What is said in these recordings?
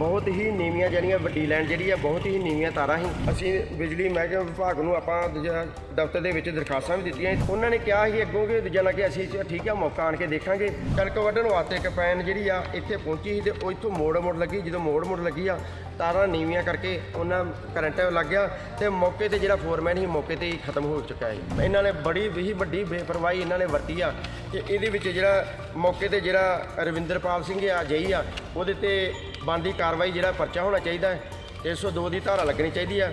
ਬਹੁਤ ਹੀ ਨੀਵੀਆਂ ਜਿਹੜੀਆਂ ਵੱਡੀ ਲਾਈਨ ਜਿਹੜੀ ਆ, ਬਹੁਤ ਹੀ ਨੀਵੀਆਂ ਤਾਰਾਂ ਸੀ। ਅਸੀਂ ਬਿਜਲੀ ਮਹਿਕਮੇ ਵਿਭਾਗ ਨੂੰ ਆਪਾਂ ਦੂਜਾ ਦਫ਼ਤਰ ਦੇ ਵਿੱਚ ਦਰਖਾਸਤਾਂ ਵੀ ਦਿੱਤੀਆਂ ਉਹਨਾਂ ਨੇ ਕਿਹਾ ਸੀ ਅੱਗੋਂ ਕਿ ਦੂਜਾ ਕਿ ਅਸੀਂ ਠੀਕ ਆ, ਮੌਕਾ ਆਣ ਕੇ ਦੇਖਾਂਗੇ। ਕਣਕ ਵੱਢਣ ਵਾਸਤੇ ਕਪੈਨ ਜਿਹੜੀ ਆ, ਇੱਥੇ ਪਹੁੰਚੀ ਸੀ ਤੇ ਉਹ ਇੱਥੋਂ ਮੋੜ ਮੋੜ ਲੱਗੀ। ਜਦੋਂ ਮੋੜ ਮੋੜ ਲੱਗੀ ਆ, ਤਾਰਾਂ ਨੀਵੀਆਂ ਕਰਕੇ ਉਹਨਾਂ ਕਰੰਟ ਲੱਗ ਗਿਆ ਤੇ ਮੌਕੇ ਤੇ ਜਿਹੜਾ ਫੋਰਮੈਨ ਸੀ, ਮੌਕੇ ਤੇ ਹੀ ਖਤਮ ਹੋ ਚੁੱਕਾ ਹੈ। ਇਹਨਾਂ ਨੇ ਬੜੀ ਵੀ ਵੱਡੀ ਬੇਪਰਵਾਹੀ ਇਹਨਾਂ ਨੇ ਵਰਤੀ ਆ ਕਿ ਇਹਦੇ ਵਿੱਚ ਜਿਹੜਾ ਮੌਕੇ ਤੇ ਜਿਹੜਾ ਰਵਿੰਦਰਪਾਲ ਸਿੰਘ ਆ, ਜਈ ਆ, ਉਹਦੇ ਤੇ ਬਣਦੀ ਕਾਰਵਾਈ ਜਿਹੜਾ ਪਰਚਾ ਹੋਣਾ ਚਾਹੀਦਾ ਹੈ 102 ਦੀ ਧਾਰਾ ਲੱਗਣੀ ਚਾਹੀਦੀ ਆ।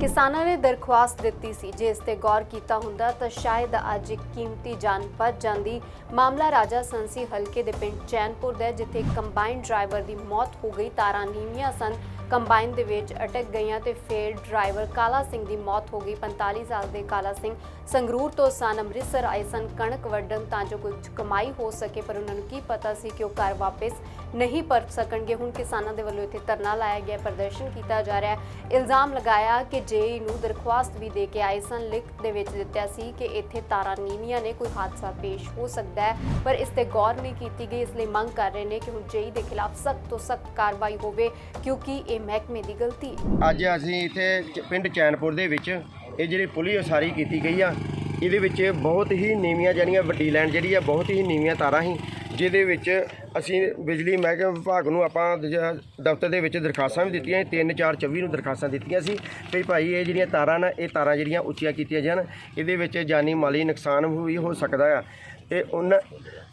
ਕਿਸਾਨਾਂ ਨੇ ਦਰਖਾਸਤ ਦਿੱਤੀ ਸੀ, ਜੇ ਇਸ ਤੇ ਗੌਰ ਕੀਤਾ ਹੁੰਦਾ ਤਾਂ ਸ਼ਾਇਦ ਅੱਜ ਇੱਕ ਕੀਮਤੀ ਜਾਨ ਬਚ ਜਾਂਦੀ। ਮਾਮਲਾ ਰਾਜਾ ਸੰਸੀ ਹਲਕੇ ਦੇ ਪਿੰਡ ਚੈਨਪੁਰ ਦਾ ਜਿੱਥੇ ਕੰਬਾਈਨ ਡਰਾਈਵਰ ਦੀ ਮੌਤ ਹੋ ਗਈ। ਤਾਰਾਂ ਨੀਵੀਆਂ ਸਨ। ਕੰਬਾਈਨ ਦੇ ਵਿੱਚ ਅਟਕ ਗਈਆਂ ਤੇ ਫੇਰ ਡਰਾਈਵਰ ਕਾਲਾ ਸਿੰਘ ਦੀ ਮੌਤ ਹੋ ਗਈ। 45 ਸਾਲ ਦੇ ਕਾਲਾ ਸਿੰਘ ਸੰਗਰੂਰ ਤੋਂ ਸਨ, ਅੰਮ੍ਰਿਤਸਰ ਆਏ ਸਨ। ਕਣਕ ਵੱਢਣ ਤਾਂ ਜੋ ਕੁਝ ਕਮਾਈ ਹੋ ਸਕੇ, ਪਰ ਉਹਨਾਂ ਨੂੰ ਕੀ ਪਤਾ ਸੀ ਕਿ ਉਹ ਘਰ ਵਾਪਸ ਨਹੀਂ ਪਰਤ ਸਕਣਗੇ। ਹੁਣ ਕਿਸਾਨਾਂ ਦੇ ਵੱਲੋਂ ਇੱਥੇ ਧਰਨਾ ਲਾਇਆ ਗਿਆ, ਪ੍ਰਦਰਸ਼ਨ ਕੀਤਾ ਜਾ ਰਿਹਾ ਹੈ। ਇਲਜ਼ਾਮ ਲਗਾਇਆ ਕਿ ਜੇਈ ਨੂੰ ਦਰਖਾਸਤ ਵੀ ਦੇ ਕੇ ਆਏ ਸਨ ਲਿਖਤ ਦੇ ਵਿੱਚ ਦਿੱਤਾ ਸੀ ਕਿ ਇੱਥੇ ਤਾਰਾਂ ਨੀਵੀਆਂ ਨੇ, ਕੋਈ ਹਾਦਸਾ ਪੇਸ਼ ਹੋ ਸਕਦਾ ਹੈ, ਪਰ ਇਸ ਤੇ ਗੌਰ ਨਹੀਂ ਕੀਤੀ ਗਈ। ਇਸ ਲਈ ਮੰਗ ਕਰ ਰਹੇ ਨੇ ਕਿ ਹੁਣ ਜੇਈ ਦੇ ਖਿਲਾਫ ਸਖਤ ਤੋਂ ਸਖਤ ਕਾਰਵਾਈ ਹੋਵੇ, ਕਿਉਂਕਿ ਇਹ ਮਹਿਕਮੇ ਦੀ ਗਲਤੀ। ਹੈ ਅੱਜ ਅਸੀਂ ਇੱਥੇ ਚ- ਪਿੰਡ ਚੈਨਪੁਰ ਦੇ ਵਿੱਚ ਇਹ ਜਿਹੜੀ ਪੁਲੀ ਉਸਾਰੀ ਕੀਤੀ ਗਈ ਆ। ਇਹਦੇ ਵਿੱਚ ਬਹੁਤ ਹੀ ਨੀਵੀਆਂ ਜਿਹੜੀਆਂ ਵੱਡੀ ਲਾਈਨ ਜਿਹੜੀ ਆ, ਬਹੁਤ ਹੀ ਨੀਵੀਆਂ ਤਾਰਾਂ ਸੀ, ਜਿਹਦੇ ਵਿੱਚ ਅਸੀਂ ਬਿਜਲੀ ਮਹਿਕਮੇ ਵਿਭਾਗ ਨੂੰ ਆਪਾਂ ਦੂਜਾ ਦਫ਼ਤਰ ਦੇ ਵਿੱਚ ਦਰਖਾਸਤਾਂ ਵੀ ਦਿੱਤੀਆਂ 3 4 24 ਨੂੰ ਦਰਖਾਸਤਾਂ ਦਿੱਤੀਆਂ ਸੀ। ਵੀ ਭਾਈ ਇਹ ਜਿਹੜੀਆਂ ਤਾਰਾਂ ਨਾ, ਇਹ ਤਾਰਾਂ ਜਿਹੜੀਆਂ ਉੱਚੀਆਂ ਕੀਤੀਆਂ ਜਾਣ, ਇਹਦੇ ਵਿੱਚ ਜਾਨੀ ਮਾਲੀ ਨੁਕਸਾਨ ਵੀ ਹੋ ਸਕਦਾ ਆ। ਤੇ ਉਹਨਾਂ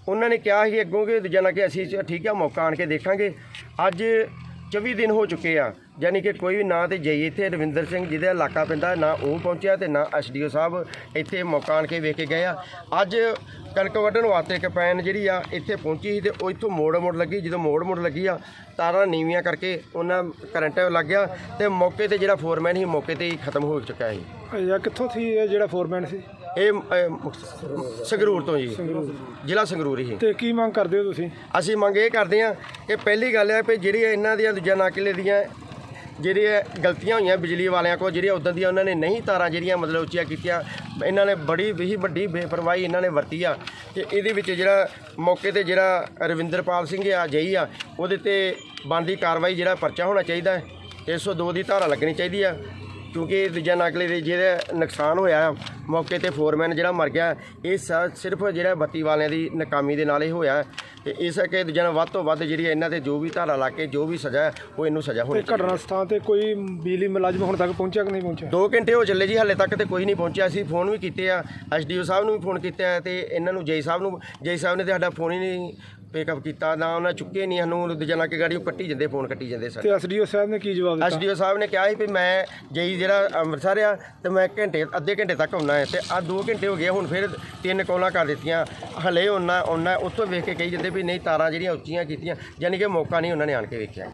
ਉਹਨਾਂ ਨੇ ਕਿਹਾ ਸੀ ਅੱਗੋਂ ਕਿ ਦੂਜਾ ਕਿ ਅਸੀਂ ਚ- ਠੀਕ ਆ, ਮੌਕਾ ਆਣ ਕੇ ਦੇਖਾਂਗੇ। ਅੱਜ 24 ਦਿਨ ਹੋ ਚੁੱਕੇ ਆ, ਯਾਨੀ ਕਿ ਕੋਈ ਵੀ ਨਾ ਤੇ ਜਾਈ ਇੱਥੇ ਰਵਿੰਦਰ ਸਿੰਘ ਜਿਹਦੇ ਇਲਾਕਾ ਪੈਂਦਾ, ਨਾ ਉਹ ਪਹੁੰਚਿਆ ਤੇ ਨਾ ਐਸਡੀਓ ਸਾਹਿਬ ਇੱਥੇ ਮੌਕਾ ਆਣ ਕੇ ਵੇਖ ਕੇ ਗਏ ਆ। ਅੱਜ ਕਣਕ ਵੱਢਣ ਵਾਸਤੇ ਕਪੈਨ ਜਿਹੜੀ ਆ ਇੱਥੇ ਪਹੁੰਚੀ ਸੀ ਤੇ ਉਹ ਇੱਥੋਂ ਮੋੜ ਮੋੜ ਲੱਗੀ, ਜਦੋਂ ਮੋੜ ਮੋੜ ਲੱਗੀ ਆ, ਤਾਰਾਂ ਨੀਵੀਆਂ ਕਰਕੇ ਉਹਨਾਂ ਕਰੰਟ ਲੱਗ ਗਿਆ ਤੇ ਮੌਕੇ ਤੇ ਜਿਹੜਾ ਫੋਰਮੈਨ ਸੀ, ਮੌਕੇ ਤੇ ਹੀ ਖਤਮ ਹੋ ਚੁੱਕਾ ਸੀ। ਇਹ ਕਿੱਥੋਂ ਸੀ ਇਹ ਜਿਹੜਾ ਫੋਰਮੈਨ ਸੀ? ਇਹ ਅਹ, ਮੁਕਤਸਰ- ਸੰਗਰੂਰ ਤੋਂ ਜੀ। ਜ਼ਿਲ੍ਹਾ ਸੰਗਰੂਰ ਹੀ। ਤੇ ਕੀ ਮੰਗ ਕਰਦੇ ਹੋ ਤੁਸੀਂ? ਅਸੀਂ ਮੰਗ ਇਹ ਕਰਦੇ ਹਾਂ ਕਿ ਪਹਿਲੀ ਗੱਲ ਹੈ ਕਿ ਜਿਹੜੀ ਇਹਨਾਂ ਦੀਆਂ ਦੂਜਾ ਨਾਕਿਲੇ ਦੀਆਂ ਜਿਹੜੀਆਂ ਗਲਤੀਆਂ ਹੋਈਆਂ ਬਿਜਲੀ ਵਾਲਿਆਂ ਕੋਲ ਜਿਹੜੀਆਂ ਉਦੋਂ ਦੀਆਂ ਉਹਨਾਂ ਨੇ ਨਹੀਂ ਤਾਰਾਂ ਜਿਹੜੀਆਂ ਮਤਲਬ ਉੱਚੀਆਂ ਕੀਤੀਆਂ ਇਹਨਾਂ ਨੇ ਬੜੀ ਵੀ ਵੱਡੀ ਬੇਪਰਵਾਹੀ ਇਹਨਾਂ ਨੇ ਵਰਤੀ ਆ। ਤੇ ਇਹਦੇ ਵਿੱਚ ਜਿਹੜਾ ਮੌਕੇ ਤੇ ਜਿਹੜਾ ਰਵਿੰਦਰਪਾਲ ਸਿੰਘ ਆ ਜਈ ਆ ਉਹਦੇ ਤੇ ਬਣਦੀ ਕਾਰਵਾਈ ਜਿਹੜਾ ਪਰਚਾ ਹੋਣਾ ਚਾਹੀਦਾ ਹੈ। 102 ਦੀ ਧਾਰਾ ਲੱਗਣੀ ਚਾਹੀਦੀ ਆ। ਕਿਉਂਕਿ ਦੂਜਾ ਨਕਲੇ ਦੇ ਜਿਹੜਾ ਨੁਕਸਾਨ ਹੋਇਆ ਮੌਕੇ ਤੇ ਫੋਰਮੈਨ ਜਿਹੜਾ ਮਰ ਗਿਆ ਇਹ ਸਿਰਫ ਜਿਹੜਾ ਬੱਤੀ ਵਾਲਿਆਂ ਦੀ ਨਾਕਾਮੀ ਦੇ ਨਾਲ ਹੀ ਹੋਇਆ। ਤੇ ਇਸ ਕਰਕੇ ਦੂਜਾ ਵੱਧ ਤੋਂ ਵੱਧ ਜਿਹੜੀ ਇਹਨਾਂ ਤੇ ਜੋ ਵੀ ਧਾਰਾ ਲਾ ਕੇ ਜੋ ਵੀ ਸਜ਼ਾ ਉਹ ਇਹਨੂੰ ਸਜ਼ਾ ਹੋਣੀ ਚਾਹੀਦੀ ਘਟਨਾ ਸਥਾਨ ਤੇ ਕੋਈ ਬਿਜਲੀ ਮੁਲਾਜ਼ਮ ਹੁਣ ਤੱਕ ਪਹੁੰਚਿਆ ਕਿ ਨਹੀਂ ਪਹੁੰਚਿਆ ਦੋ ਘੰਟੇ ਹੋ ਚੱਲੇ ਜੀ ਹਾਲੇ ਤੱਕ ਤੇ ਕੋਈ ਨਹੀਂ ਪਹੁੰਚਿਆ ਅਸੀਂ ਫੋਨ ਵੀ ਕੀਤੇ ਆ ਐਸਡੀਓ ਸਾਹਿਬ ਨੂੰ ਵੀ ਫੋਨ ਕੀਤਾ ਤੇ ਇਹਨਾਂ ਨੂੰ ਜੈ ਸਾਹਿਬ ਨੂੰ ਜੈ ਸਾਹਿਬ ਨੇ ਤੇ ਸਾਡਾ ਫੋਨ ਹੀ ਨਹੀਂ ਪਿਕਅਪ ਕੀਤਾ ਨਾ ਉਹਨਾਂ ਚੁੱਕੇ ਨਹੀਂ ਸਾਨੂੰ ਲਾ ਕੇ ਗਾੜੀ ਉਹ ਕੱਟੀ ਜਾਂਦੇ ਫੋਨ ਕੱਟੀ ਜਾਂਦੇ ਸਰ। ਤੇ ਐਸਡੀਓ ਸਾਹਿਬ ਨੇ ਕੀ ਜਵਾਬ ਦਿੱਤਾ? ਐਸਡੀਓ ਸਾਹਿਬ ਨੇ ਕਿਹਾ ਸੀ ਵੀ ਮੈਂ ਜਈ ਜਿਹੜਾ ਅੰਮ੍ਰਿਤਸਰ ਆ ਤੇ ਮੈਂ ਘੰਟੇ ਅੱਧੇ ਘੰਟੇ ਤੱਕ ਆਉਣਾ ਹੈ ਤੇ ਆ 2 ਘੰਟੇ ਹੋ ਗਏ ਹੁਣ ਫਿਰ ਤਿੰਨ ਕੋਲਾਂ ਕਰ ਦਿੱਤੀਆਂ। ਹਲੇ ਉਹਨਾਂ ਉਹਨਾਂ ਉੱਥੋਂ ਵੇਖ ਕੇ ਕਹੀ ਜਾਂਦੇ ਵੀ ਨਹੀਂ ਤਾਰਾਂ ਜਿਹੜੀਆਂ ਉੱਚੀਆਂ ਕੀਤੀਆਂ ਯਾਨੀ ਕਿ ਮੌਕਾ ਨਹੀਂ ਉਹਨਾਂ ਨੇ ਆਣ ਕੇ ਵੇਖਿਆ।